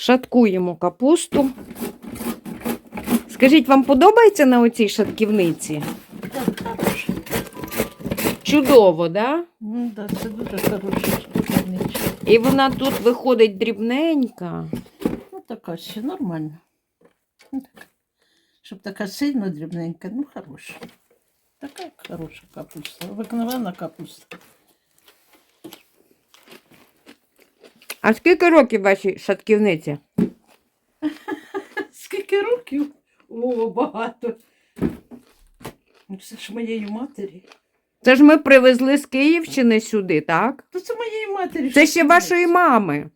Шаткуємо капусту. Скажіть, вам подобається на оцій шатківниці? Так, хороше. Чудово, да? Ну, да, це дуже хороша шкідничка. І вона тут виходить дрібненька. Ну, така ще нормальна. Ну, так. Щоб така сильно дрібненька, ну хороша. Така хороша капуста. Обикновена капуста. А скільки років вашій шатківниці? Скільки років? О, багато. Ну, Це ж моєї матері. Це ж ми привезли з Київщини сюди, так? То це моєї матері. Це ще вашої мами.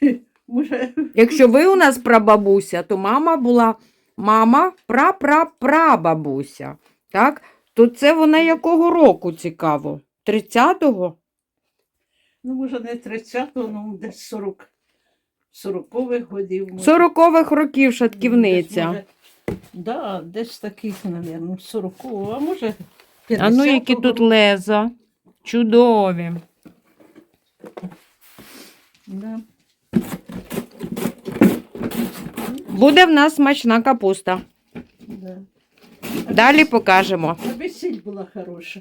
Може, Якщо ви у нас прабабуся, то мама була мама пра-пра-прабабуся. Так? То це вона якого року цікаво? 30-го? Ну може не 30-го, ну десь 40, 40-х годів. може. 40-х років Десь, шатківниця. може, Да, десь таких, мабуть, 40 а може 50 А ну які тут леза. Чудові. Да. Буде в нас смачна капуста. Да. Далі покажемо. Аби сіль була хороша.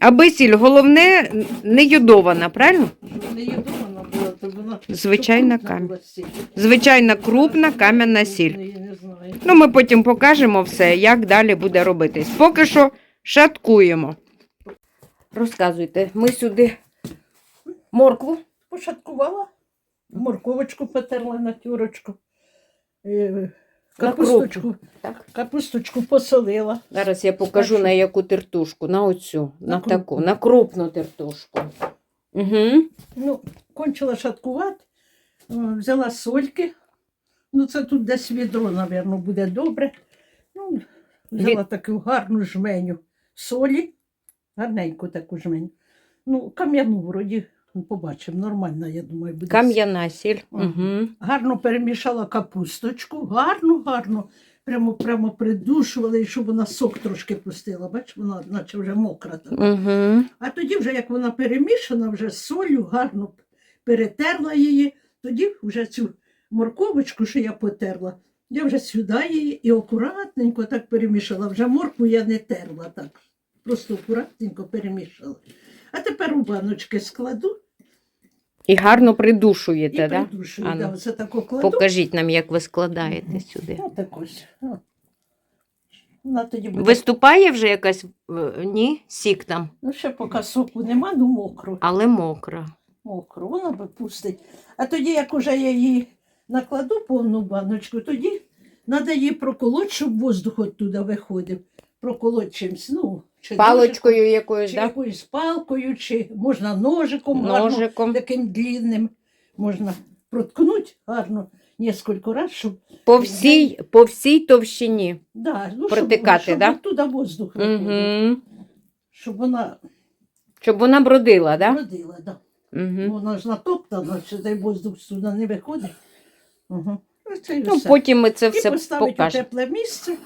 Аби сіль, головне, не йодована, правильно? Не була, то вона... Звичайна крупна камінь. була сіль. Звичайна крупна кам'яна сіль. Я не знаю. Ну, ми потім покажемо все, як далі буде робитись. Поки що шаткуємо. Розказуйте, ми сюди моркву. Пошаткувала, морковочку потерла на тюрочку, е, капусточку, Так. капусточку посолила. Зараз я покажу Так. на яку тертушку. На оцю, на, На таку, крупну. на крупну тертушку. Угу. Ну, кончила шаткувати, взяла сольки. Ну, це тут десь відро, мабуть, буде добре. Ну, взяла таку гарну жменю солі, гарненьку таку жменю. Ну, кам'яну вроді, ну, побачимо, нормально, я думаю, буде. Кам'яна сіль. Угу. Гарно перемішала капусточку, гарно, гарно. Прямо, прямо придушувала, і щоб вона сок трошки пустила. Бачиш, вона наче вже мокра. така. Угу. А тоді, вже як вона перемішана, вже з солью, гарно перетерла її, тоді вже цю морковочку, що я потерла, я вже сюди її і акуратненько так перемішала. Вже моркву я не терла так. Просто акуратненько перемішала. А тепер у баночки складу І гарно і придушуєте, так? Да? придушую. Ану, Да, оце тако кладу. Покажіть нам, як ви складаєте сюди. Ну, так ось. О. Вона тоді буде. Виступає вже якась е, ні, сік там, Ну, ще поки соку нема, ну мокро. але мокра. Мокро, вона би пустить. А тоді, як уже я її накладу повну баночку, тоді треба її проколоть, щоб воздух оттуда виходив. Проколоть чимсь, ну, чи Паличкою ножиком, якоюсь, чи да? якоюсь палкою, чи можна ножиком, гарно, таким длинним. Можна проткнути гарно кілька разів, щоб, По всій, по всій товщині. да, ну, Протикати, щоб, да? щоб оттуда воздух виходив. Угу. Щоб вона Щоб вона бродила? Да? родила, да. Угу. Воно ж натоптано, що цей воздух сюди не виходить. Угу. Ну, все. потім ми це І все поставити у покажемо. тепле місце.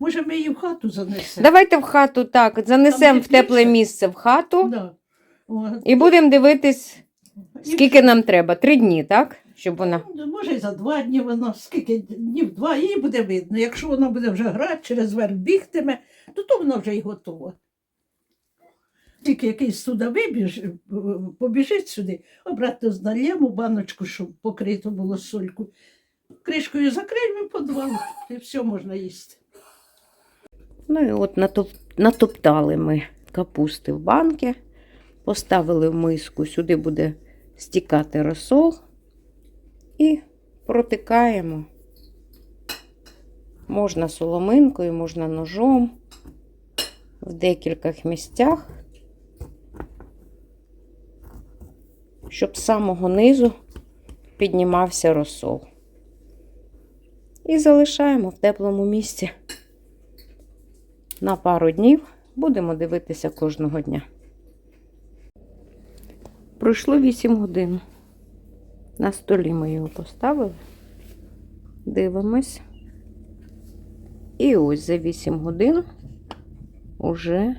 Може, ми її в хату занесемо. Давайте в хату так, занесемо Там в тепле місце в хату Да. О, і будемо дивитись, і- скільки нам треба. Три дні, так? Щоб вона. Ну, Може, і за два дні вона, скільки днів два, її буде видно. Якщо вона буде вже грати, через верх бігтиме, то, то вона вже й готова. Тільки якийсь туди вибіж, побіжить сюди, обратно знальємо баночку, щоб покрито було сольку. Кришкою закриємо і подвал, і все можна їсти. Ну і от натоп... натоптали ми капусти в банки, поставили в миску, сюди буде стікати розсол і протикаємо. Можна соломинкою, можна ножом в декількох місцях, щоб з самого низу піднімався розсол. І залишаємо в теплому місці на пару днів. Будемо дивитися кожного дня. Пройшло 8 годин. На столі ми його поставили. Дивимось. І ось за 8 годин уже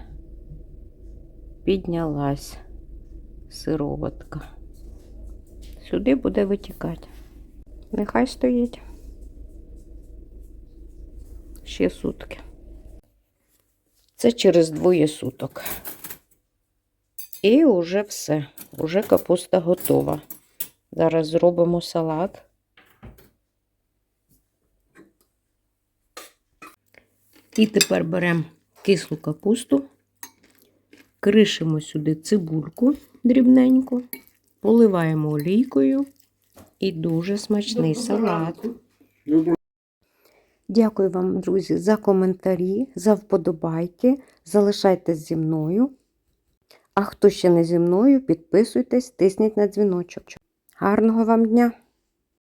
піднялась сироватка. сюди буде витікати. Нехай стоїть. Ще сутки. Це через двоє суток. І вже все. Уже капуста готова. Зараз зробимо салат. І тепер беремо кислу капусту, кришимо сюди цибульку дрібненьку, поливаємо олійкою і дуже смачний салат. Дякую вам, друзі, за коментарі, за вподобайки. Залишайтесь зі мною. А хто ще не зі мною, підписуйтесь, тисніть на дзвіночок. Гарного вам дня!